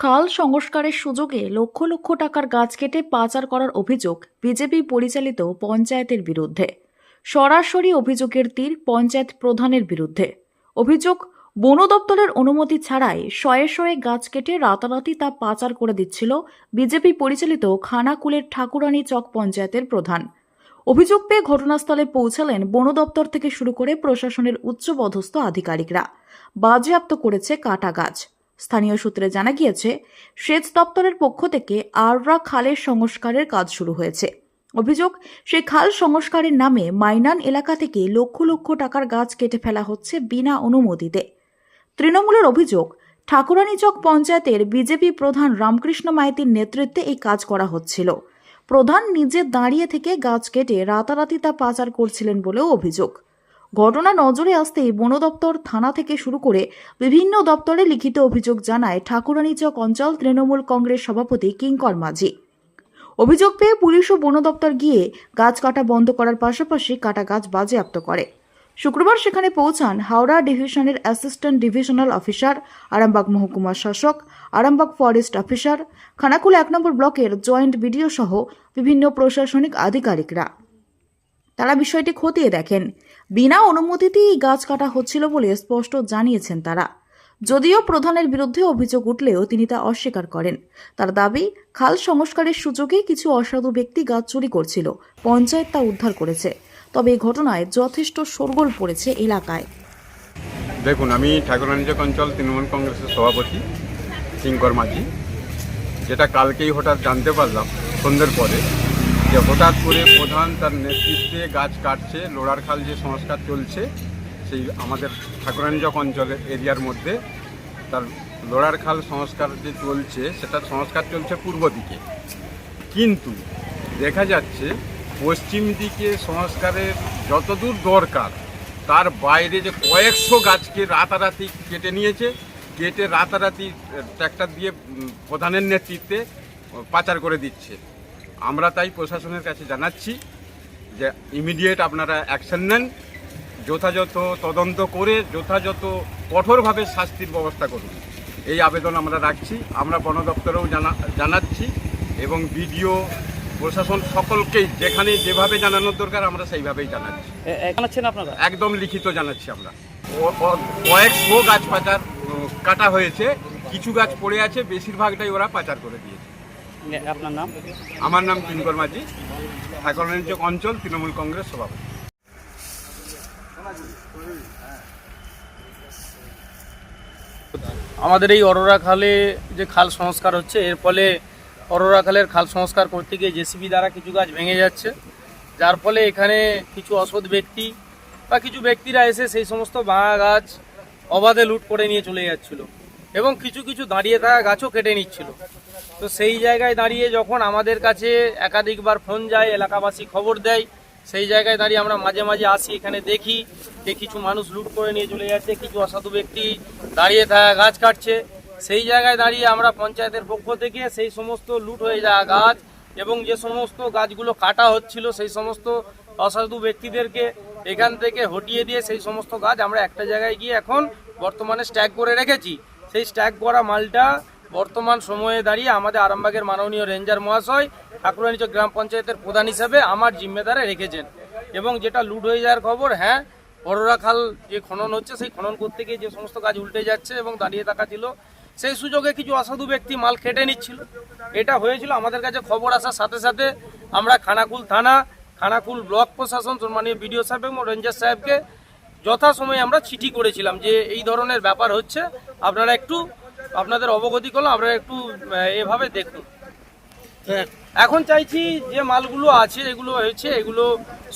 খাল সংস্কারের সুযোগে লক্ষ লক্ষ টাকার গাছ কেটে পাচার করার অভিযোগ বিজেপি পরিচালিত পঞ্চায়েতের বিরুদ্ধে। সরাসরি অভিযোগের তীর পঞ্চায়েত প্রধানের বিরুদ্ধে। অভিযোগ, বন দপ্তরের অনুমতি ছাড়াই শয়ে শয়ে গাছ কেটে রাতারাতি তা পাচার করে দিচ্ছিল বিজেপি পরিচালিত খানাকুলের ঠাকুরানী চক পঞ্চায়েতের প্রধান। অভিযোগ পেয়ে ঘটনাস্থলে পৌঁছালেন বন দপ্তর থেকে শুরু করে প্রশাসনের উচ্চপদস্থ আধিকারিকরা। বাজেয়াপ্ত করেছে কাটা গাছ। স্থানীয় সূত্রে জানা গিয়েছে, সেচ দপ্তরের পক্ষ থেকে আররা খালের সংস্কারের কাজ শুরু হয়েছে। অভিযোগ সেই খাল সংস্কারের নামে মাইনান এলাকা থেকে লক্ষ লক্ষ টাকার গাছ কেটে ফেলা হচ্ছে বিনা অনুমতিতে। তৃণমূলের অভিযোগ ঠাকুরানীচক পঞ্চায়েতের বিজেপি প্রধান রামকৃষ্ণ মাইতির নেতৃত্বে এই কাজ করা হচ্ছিল। প্রধান নিজে দাঁড়িয়ে থেকে গাছ কেটে রাতারাতি তা পাচার করছিলেন বলেও অভিযোগ। ঘটনা নজরে আসতেই বন দপ্তর থানা থেকে শুরু করে বিভিন্ন দপ্তরে লিখিত অভিযোগ জানায় ঠাকুরানীচক অঞ্চল তৃণমূল কংগ্রেস সভাপতি কিঙ্কর মাঝি। অভিযোগ পেয়ে পুলিশ ও বন দপ্তর গিয়ে গাছ কাটা বন্ধ করার পাশাপাশি কাটা গাছ বাজেয়াপ্ত করে। শুক্রবার সেখানে পৌঁছান হাওড়া ডিভিশনের অ্যাসিস্ট্যান্ট ডিভিশনাল অফিসার, আরামবাগ মহকুমা শাসক, আরামবাগ ফরেস্ট অফিসার, খানাকুল এক নম্বর ব্লকের জয়েন্ট বিডিও সহ বিভিন্ন প্রশাসনিক আধিকারিকরা। তারা বিষয়টি খতিয়ে দেখেন। বিনা অনুমতিতেই এই গাছ কাটা হচ্ছিল বলে স্পষ্ট জানিয়েছেন তারা। যদিও প্রধানের বিরুদ্ধে অভিযোগ উঠলেও তিনি তা অস্বীকার করেন। তার দাবি, খাল সংস্কারের সুযোগে কিছু অসাধু ব্যক্তি গাছ চুরি করছিল, পঞ্চায়েত তা উদ্ধার করেছে। তবে এই ঘটনায় যথেষ্ট শোরগোল পড়েছে এলাকায়। দেখুন, আমি ঠাকুরানীচক অঞ্চল, তৃণমূল কংগ্রেসের সভাপতি কিঙ্কর মাঝি। যেটা কালকেই হঠাৎ জানতে পারলাম, সন্ধ্যের পরে। যে হঠাৎ করে প্রধান তার নেতৃত্বে গাছ কাটছে, লোড়ার খাল যে সংস্কার চলছে, সেই আমাদের ঠাকুরানীচক অঞ্চলের এরিয়ার মধ্যে তার লোড়ার খাল সংস্কার যে চলছে, সেটা সংস্কার চলছে পূর্ব দিকে। কিন্তু দেখা যাচ্ছে পশ্চিম দিকে সংস্কারের যতদূর দরকার, তার বাইরে যে কয়েকশো গাছকে রাতারাতি কেটে নিয়েছে, কেটে রাতারাতি ট্র্যাক্টর দিয়ে প্রধানের নেতৃত্বে পাচার করে দিচ্ছে। আমরা তাই প্রশাসনের কাছে জানাচ্ছি যে ইমিডিয়েট আপনারা অ্যাকশন নেন যথাযথ তদন্ত করে যথাযথ কঠোরভাবে শাস্তির ব্যবস্থা করুন। এই আবেদন আমরা রাখছি আমরা বন দপ্তরেও জানা জানাচ্ছি এবং বিডিও প্রশাসন সকলকেই যেখানে যেভাবে জানানোর দরকার আমরা সেইভাবেই জানাচ্ছি। জানাচ্ছেন আপনারা? একদম লিখিত জানাচ্ছি আমরা। কয়েকশো গাছ পাচার কাটা হয়েছে কিছু গাছ পড়ে আছে বেশিরভাগটাই ওরা পাচার করে দিয়েছে। আপনার নাম? আমার নাম কিঙ্কর মাঝি। ঠাকুরানীচক অঞ্চল তৃণমূল কংগ্রেস সভাপতি। আমাদের এই অরোরা খালে যে খাল সংস্কার হচ্ছে এর ফলে অরোরা খালের খাল সংস্কার করতে গিয়ে জেসিবি দ্বারা কিছু গাছ ভেঙে যাচ্ছে। যার ফলে এখানে কিছু অসৎ ব্যক্তি বা কিছু ব্যক্তিরা এসে সেই সমস্ত ভাঙা গাছ অবাধে লুট করে নিয়ে চলে যাচ্ছিল এবং কিছু কিছু দাঁড়িয়ে থাকা গাছও কেটে নিচ্ছিল। তো সেই জায়গায় দাঁড়িয়ে যখন আমাদের কাছে একাধিকবার ফোন যায়, এলাকাবাসী খবর দেয়, সেই জায়গায় দাঁড়িয়ে আমরা মাঝে মাঝে আসি, এখানে দেখি যে কিছু মানুষ লুট করে নিয়ে চলে যাচ্ছে, কিছু অসাধু ব্যক্তি দাঁড়িয়ে থাকা গাছ কাটছে। সেই জায়গায় দাঁড়িয়ে আমরা পঞ্চায়েতের পক্ষ থেকে সেই সমস্ত লুট হয়ে যাওয়া গাছ এবং যে সমস্ত গাছগুলো কাটা হচ্ছিল, সেই সমস্ত অসাধু ব্যক্তিদেরকে এখান থেকে হটিয়ে দিয়ে সেই সমস্ত গাছ আমরা একটা জায়গায় গিয়ে এখন বর্তমানে স্ট্যাক করে রেখেছি। সেই স্ট্যাক করা মালটা বর্তমান সময়ে দাঁড়িয়ে আমাদের আরামবাগের মাননীয় রেঞ্জার মহাশয়, ঠাকুরানীচক গ্রাম পঞ্চায়েতের প্রধান হিসাবে আমার জিম্মেদারে রেখেছেন। এবং যেটা লুট হয়ে যাওয়ার খবর হ্যাঁ বড়রা খাল যে খনন হচ্ছে, সেই খনন করতে গিয়ে যে সমস্ত কাজ উল্টে যাচ্ছে এবং দাঁড়িয়ে থাকা ছিল, সেই সুযোগে কিছু অসাধু ব্যক্তি মাল খেটে নিচ্ছিল। এটা হয়েছিল আমাদের কাছে খবর আসার সাথে সাথে আমরা খানাকুল থানা, খানাকুল ব্লক প্রশাসন, সম্মানীয় বিডিও সাহেব এবং রেঞ্জার সাহেবকে যথাসময়ে আমরা চিঠি করেছিলাম যে এই ধরনের ব্যাপার হচ্ছে। আপনারা একটু আপনাদের অবগতি করলাম আপনারা একটু এভাবে দেখুন। এখন চাইছি যে মালগুলো আছে এগুলো হয়েছে এগুলো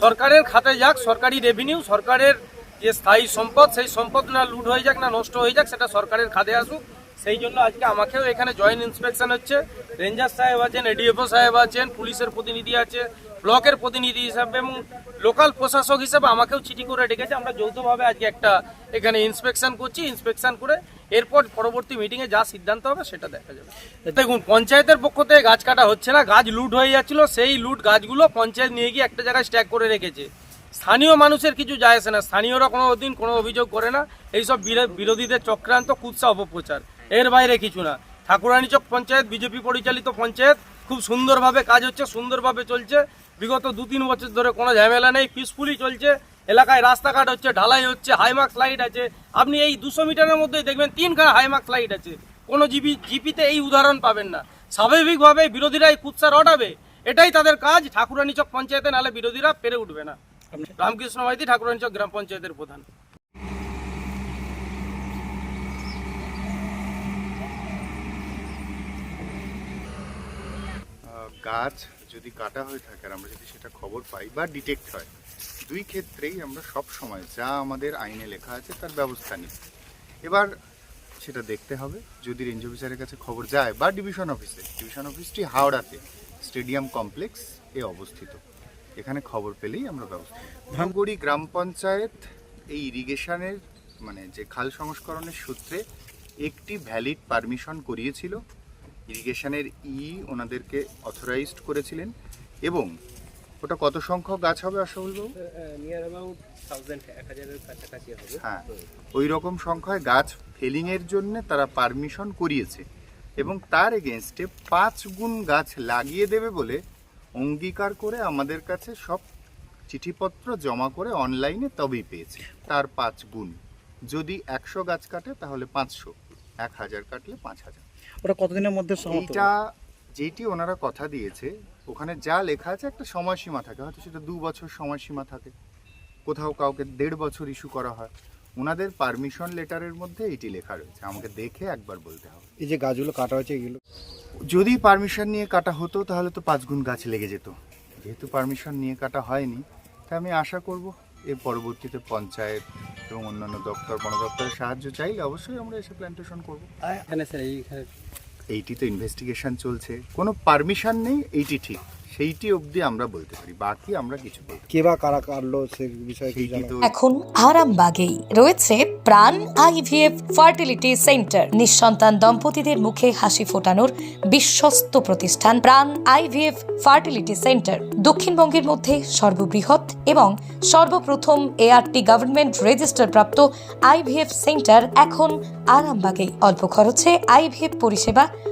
সরকারের খাতে যাক সরকারি রেভিনিউ সরকারের যে স্থায়ী সম্পদ সেই সম্পদ না লুট হয়ে যাক না নষ্ট হয়ে যাক সেটা সরকারের খাতে আসুক। সেই জন্য আজকে আমাকেও এখানে জয়েন্ট ইন্সপেকশন হচ্ছে। রেঞ্জার সাহেব আছেন এডিএফও সাহেব আছেন পুলিশের প্রতিনিধি আছে ব্লকের প্রতিনিধি হিসাবে এবং লোকাল প্রশাসক হিসাবে আমাকেও চিঠি করে ডেকেছে। আমরা যৌথভাবে আজকে একটা এখানে ইন্সপেকশন করছি। ইন্সপেকশন করে এরপর পরবর্তী মিটিংয়ে যা সিদ্ধান্ত হবে সেটা দেখা যাবে। দেখুন, পঞ্চায়েতের পক্ষ থেকে গাছ কাটা হচ্ছে না, গাছ লুট হয়ে যাচ্ছিল, সেই লুট গাছগুলো পঞ্চায়েত নিয়ে গিয়ে একটা জায়গায় স্ট্যাক করে রেখেছে। স্থানীয় মানুষের কিছু যায় আসে না, স্থানীয়রা কোনো দিন কোনো অভিযোগ করে না, এইসব বিরো- বিরোধীদের চক্রান্ত, কুৎসা অপপ্রচার। এর বাইরে কিছু না। ঠাকুরানীচক পঞ্চায়েত, বিজেপি পরিচালিত পঞ্চায়েত, খুব সুন্দরভাবে কাজ হচ্ছে, সুন্দরভাবে চলছে। বিগত দু তিন বছর ধরে কোনো ঝামেলা নেই পিসফুলি চলছে। এলাকায় রাস্তাঘাট হচ্ছে, ঢালাই হচ্ছে হাইমার্ক লাইট আছে। আপনি এই দুশো মিটারের মধ্যে দেখবেন তিনখানা হাইমার্ক লাইট আছে। কোনো জিপি জিপিতে এই উদাহরণ পাবেন না। স্বাভাবিকভাবে বিরোধীরা এই কুৎসা রটাবে এটাই তাদের কাজ। ঠাকুরানীচক পঞ্চায়েতে নাহলে বিরোধীরা পেরে উঠবে না। রামকৃষ্ণ মাইতি ঠাকুরানীচক গ্রাম পঞ্চায়েতের প্রধান। গাছ যদি কাটা হয়ে থাকে আর আমরা যদি সেটা খবর পাই বা ডিটেক্ট হয় দুই ক্ষেত্রেই আমরা সব সময় যা আমাদের আইনে লেখা আছে তার ব্যবস্থা নিই। এবার সেটা দেখতে হবে যদি রেঞ্জ অফিসারের কাছে খবর যায় বা ডিভিশন অফিসে ডিভিশন অফিসটি হাওড়াতে স্টেডিয়াম কমপ্লেক্স এ অবস্থিত। এখানে খবর পেলেই আমরা ব্যবস্থা। ধামগুড়ি গ্রাম পঞ্চায়েত এই ইরিগেশনের মানে যে খাল সংস্করণের সূত্রে একটি ভ্যালিড পারমিশন করিয়েছিল। ইরিগেশনের ই ওনাদেরকে অথরাইজড করেছিলেন এবং ওটা কত সংখ্যক গাছ হবে আশাবুল বাবু? নিয়ার অ্যাবাউট থাউজেন্ড এক হাজারের কাছাকাছি হবে। হ্যাঁ ওই রকম সংখ্যায় গাছ ফেলিংয়ের জন্য তারা পারমিশন করিয়েছে এবং তার এগেনস্টে পাঁচ গুণ গাছ লাগিয়ে দেবে বলে অঙ্গীকার করে আমাদের কাছে সব চিঠিপত্র জমা করে অনলাইনে তবেই পেয়েছে। তার পাঁচ গুণ। যদি একশো গাছ কাটে তাহলে পাঁচশো। এক হাজার কাটলে পাঁচ হাজার। ওটা কতদিনের মধ্যে এইটা যেইটি ওনারা কথা দিয়েছে ওখানে যা লেখা আছে একটা সময়সীমা থাকে। হয়তো সেটা দু বছর সময়সীমা থাকে। কোথাও কাউকে দেড় বছর ইস্যু করা হয়। ওনাদের পারমিশন লেটারের মধ্যে এটি লেখা রয়েছে। আমাকে দেখে একবার বলতে হবে। এই যে গাছগুলো কাটা হয়েছে এগুলো যদি পারমিশন নিয়ে কাটা হতো তাহলে তো পাঁচ গুণ গাছ লেগে যেত। যেহেতু পারমিশন নিয়ে কাটা হয়নি তা আমি আশা করব এর পরবর্তীতে পঞ্চায়েত এবং অন্যান্য দপ্তর বন দপ্তরের সাহায্য চাইলে অবশ্যই আমরা এসে প্ল্যান্টেশন করব। এখানে স্যার এইখানে এইটি তো ইনভেস্টিগেশন চলছে। কোনো পারমিশন নেই এইটি ঠিক। সেইটি অবধি আমরা বলতে পারি বাকি আমরা কিছু বলতে কে বা কারা কাটলো সে বিষয়ে জানা তো এখন আরামবাগেই রয়েছে প্রাণ আইভিএফ ফার্টিলিটি সেন্টার। নিঃসন্তান দম্পতিদের মুখে হাসি ফোটানোর বিশ্বস্ত প্রতিষ্ঠান প্রাণ আইভিএফ ফার্টিলিটি সেন্টার। দক্ষিণবঙ্গের মধ্যে সর্ববৃহৎ এবং সর্বপ্রথম এআরটি গভর্নমেন্ট রেজিস্টার প্রাপ্ত আইভিএফ সেন্টার এখন আরামবাগেই। অল্প খরচে আইভিএফ পরিষেবা